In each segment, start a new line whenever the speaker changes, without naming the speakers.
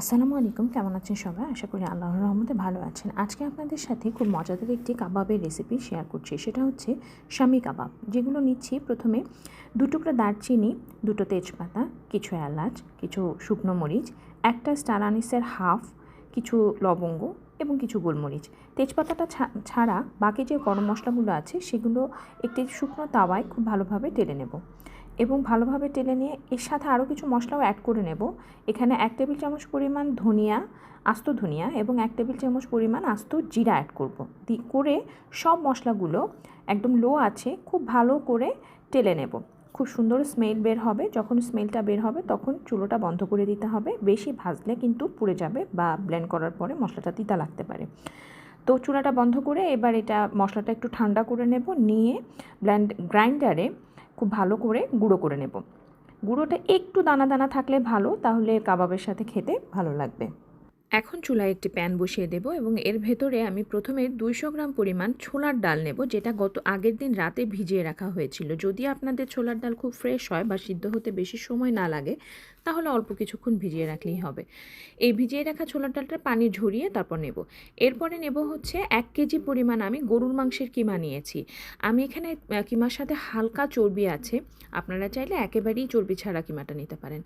আসসালামু আলাইকুম, কেমন আছেন সবাই? আশা করি আল্লাহর রহমতে ভালো আছেন। আজকে আপনাদের সাথে খুব মজাদার একটি কাবাবের রেসিপি শেয়ার করছি। সেটা হচ্ছে স্বামী কাবাব। যেগুলো নিচ্ছি প্রথমে টুকরো দারচিনি, দুটো তেজপাতা, কিছু এলাচ, কিছু শুকনো মরিচ, একটা স্টার আনিসের হাফ, কিছু লবঙ্গ এবং কিছু গোলমরিচ। তেজপাতাটা ছাড়া বাকি যে গরম মশলাগুলো আছে, সেগুলো একটি শুকনো তাওয়ায় খুব ভালোভাবে টেলে নেব। এবং ভালোভাবে টেলে নিয়ে এর সাথে আরও কিছু মশলাও অ্যাড করে নেব। এখানে এক টেবিল চামচ পরিমাণ ধনিয়া, আস্ত ধনিয়া এবং এক টেবিল চামচ পরিমাণ আস্ত জিরা অ্যাড করব। দি, করে সব মশলাগুলো একদম লো আছে, খুব ভালো করে টেলে নেব। খুব সুন্দর স্মেল বের হবে, যখন স্মেলটা বের হবে তখন চুলোটা বন্ধ করে দিতে হবে। বেশি ভাজলে কিন্তু পুড়ে যাবে বা ব্লেন্ড করার পরে মশলাটা তিতা লাগতে পারে। তো চুলাটা বন্ধ করে এবার এটা মশলাটা একটু ঠান্ডা করে নেব, নিয়ে ব্ল্যান্ড গ্রাইন্ডারে খুব ভালো করে গুঁড়ো করে নেব। গুঁড়োটা একটু দানা দানা থাকলে ভালো, তাহলে কাবাবের সাথে খেতে ভালো লাগবে। এখন চুলায় একটি প্যান বসিয়ে দেব এবং এর ভেতরে আমি প্রথমে দুইশো গ্রাম পরিমাণ ছোলার ডাল নেব, যেটা গত আগের দিন রাতে ভিজিয়ে রাখা হয়েছিল। যদি আপনাদের ছোলার ডাল খুব ফ্রেশ হয় বা সিদ্ধ হতে বেশি সময় না লাগে, তাহলে অল্প কিছুক্ষণ ভিজিয়ে রাখলেই হবে। এই ভিজিয়ে রাখা ছোলার ডালটা পানি ঝরিয়ে তারপর নেব। এরপরে নেব হচ্ছে এক কেজি পরিমাণ আমি গরুর মাংসের কিমা নিয়েছি। আমি এখানে কিমার সাথে হালকা চর্বি আছে। আপনারা চাইলে একেবারেই চর্বি ছাড়া কিমাটা নিতে পারেন।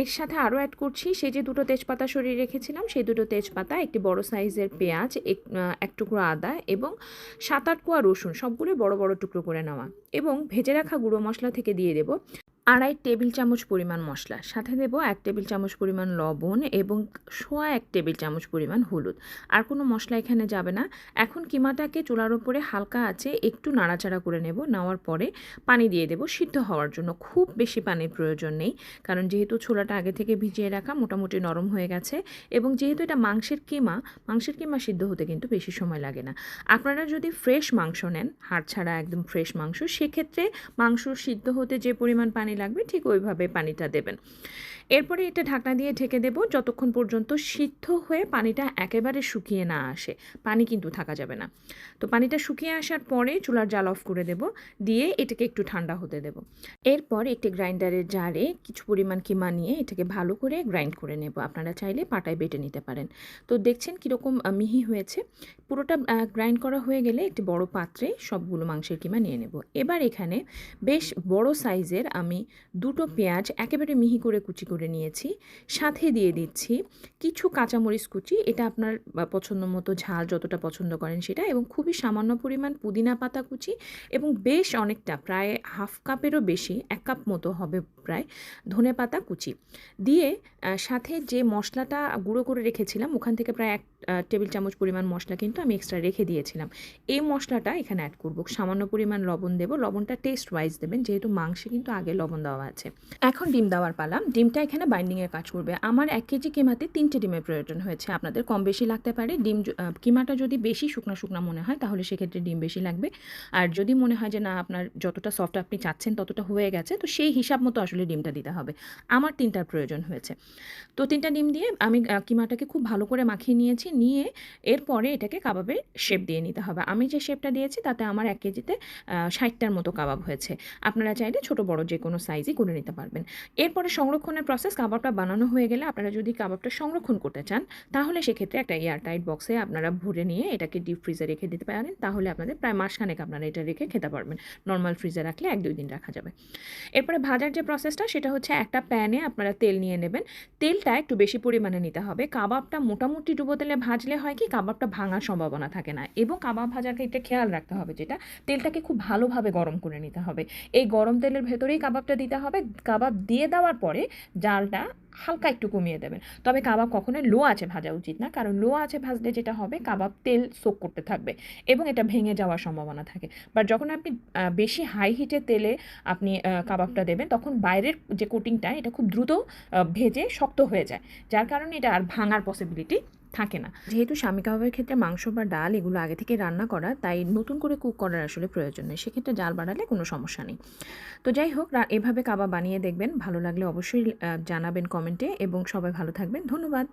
এর সাথে আরও অ্যাড করছি, সে যে দুটো তেজপাতা সরিয়ে রেখেছিলাম সেই দুটো তেজপাতা, একটি বড় সাইজের পেঁয়াজ, এক টুকরো আদা এবং সাত আট কোয়া রসুন সবগুলো বড় বড় টুকরো করে নেওয়া। এবং ভেজে রাখা গুঁড়ো মশলা থেকে দিয়ে দেব। আড়াই টেবিল চামচ পরিমাণ মশলা, সাথে দেব এক টেবিল চামচ পরিমাণ লবণ এবং সোয়া এক টেবিল চামচ পরিমাণ হলুদ। আর কোনো মশলা এখানে যাবে না। এখন কিমাটাকে চুলার ওপরে হালকা আছে একটু নাড়াচাড়া করে নেব, নেওয়ার পরে পানি দিয়ে দেব সিদ্ধ হওয়ার জন্য। খুব বেশি পানির প্রয়োজন নেই, কারণ যেহেতু ছোলাটা আগে থেকে ভিজিয়ে রাখা মোটামুটি নরম হয়ে গেছে এবং যেহেতু এটা মাংসের কিমা মাংসের কিমা সিদ্ধ হতে কিন্তু বেশি সময় লাগে না। আপনারা যদি ফ্রেশ মাংস নেন হাড় ছাড়া একদম ফ্রেশ মাংস, সেক্ষেত্রে মাংস সিদ্ধ হতে যে পরিমাণ পানি লাগবে, ঠিক ওইভাবে পানিটা দেবেন। এরপরে এটা ঢাকনা দিয়ে ঢেকে দেব, যতক্ষণ পর্যন্ত সিদ্ধ হয়ে পানিটা একেবারে শুকিয়ে না আসে। পানি কিন্তু থাকা যাবে না। তো পানিটা শুকিয়ে আসার পরে চুলার জাল অফ করে দেব, দিয়ে এটাকে একটু ঠান্ডা হতে দেব। এরপর একটি গ্রাইন্ডারের জারে কিছু পরিমাণ কিমা নিয়ে এটাকে ভালো করে গ্রাইন্ড করে নেব। আপনারা চাইলে পাটায় বেটে নিতে পারেন। তো দেখছেন কীরকম মিহি হয়েছে। পুরোটা গ্রাইন্ড করা হয়ে গেলে একটি বড় পাত্রে সবগুলো মাংসের কিমা নিয়ে নেব। এবার এখানে বেশ বড় সাইজের আমি দুটো পেঁয়াজ একেবারে মিহি করে কুচি করে নিয়েছি। সাথে দিয়ে দিচ্ছি কিছু কাঁচামরিচ কুচি, এটা আপনার পছন্দ মতো ঝাল যতটা পছন্দ করেন সেটা, এবং খুবই সামান্য পরিমাণ পুদিনা পাতা কুচি, এবং বেশ অনেকটা, প্রায় হাফ কাপেরও বেশি, এক কাপ মতো হবে প্রায় ধনে পাতা কুচি। দিয়ে সাথে যে মশলাটা গুঁড়ো করে রেখেছিলাম, ওখান থেকে প্রায় এক টেবিল চামচ পরিমাণ মশলা কিন্তু আমি এক্সট্রা রেখে দিয়েছিলাম। এই মশলাটা এখানে অ্যাড করব। সামান্য পরিমাণ লবণ দেবো। লবণটা টেস্ট ওয়াইজ দেবেন, যেহেতু মাংসে কিন্তু আগে লবণ দেওয়া আছে। এখন ডিম দেওয়ার পালা। ডিমটা এখানে বাইন্ডিংয়ের কাজ করবে। আমার এক কেজি কেমাতে তিনটে ডিমের প্রয়োজন হয়েছে। আপনাদের কম বেশি লাগতে পারে। ডিম কিমাটা যদি বেশি শুকনো শুকনো মনে হয়, তাহলে সেক্ষেত্রে ডিম বেশি লাগবে। আর যদি মনে হয় যে না, আপনার যতটা সফট আপনি চাচ্ছেন, ততটা হয়ে গেছে, তো সেই হিসাব মতো আসলে ডিমটা দিতে হবে। আমার তিনটার প্রয়োজন হয়েছে। তো তিনটা ডিম দিয়ে আমি কিমাটাকে খুব ভালো করে মাখিয়ে নিয়েছি। নিয়ে এরপরে এটাকে কাবাবের শেপ দিয়ে নিতে হবে। আমি যে শেপটা দিয়েছি, তাতে আমার এক কেজিতে ষাটটার মতো কাবাব হয়েছে। আপনারা চাইলে ছোট, বড় যে কোনো সাইজই করে নিতে পারবেন। এরপরে সংরক্ষণের প্রসেস কাবাবটা বানানো হয়ে গেলে আপনারা যদি কাবাবটা সংরক্ষণ করতে চান, তাহলে সেক্ষেত্রে একটা এয়ারটাইট বক্সে আপনারা ভরে নিয়ে এটাকে ডিপ ফ্রিজে রেখে দিতে পারেন। তাহলে আপনাদের প্রায় মাসখানেক আপনারা এটা রেখে খেতে পারবেন। নর্মাল ফ্রিজে রাখলে এক, দুই দিন রাখা যাবে। এরপরে ভাজার যে প্রসেসটা সেটা হচ্ছে একটা প্যানে আপনারা তেল নিয়ে নেবেন। তেলটা একটু বেশি পরিমাণে নিতে হবে। কাবাবটা মোটামুটি ডুবো তেলে ভাজলে হয় কি, কাবাবটা ভাঙার সম্ভাবনা থাকে না এবং কাবাব ভাজার ক্ষেত্রে খেয়াল রাখতে হবে যেটা, তেলটাকে খুব ভালোভাবে গরম করে নিতে হবে। এই গরম তেলের ভেতরেই কাবাবটা দিতে হবে। কাবাব দিয়ে দেওয়ার পরে জালটা হালকা একটু কমিয়ে দেবেন। তবে কাবাব কখনোই লো আছে ভাজা উচিত না, কারণ লো আছে ভাজলে যেটা হবে, কাবাব তেল সোক করতে থাকবে এবং এটা ভেঙে যাওয়ার সম্ভাবনা থাকে। বাট যখন আপনি বেশি হাই হিটে তেলে আপনি কাবাবটা দেবেন, তখন বাইরের যে কোটিংটা এটা খুব দ্রুত ভেজে শক্ত হয়ে যায়। যার কারণে এটা আর ভাঙার পসিবিলিটি থাকে না। যেহেতু স্বামী কাবাবের ক্ষেত্রে মাংস বা ডাল এগুলো আগে থেকে রান্না করা, তাই নতুন করে কুক করার আসলে প্রয়োজন নেই। সেক্ষেত্রে জাল বাড়ালে কোনো সমস্যা নেই। তো যাই হোক এভাবে কাবাব বানিয়ে দেখবেন। ভালো লাগলে অবশ্যই জানাবেন কমেন্টে এবং সবাই ভালো থাকবেন। ধন্যবাদ।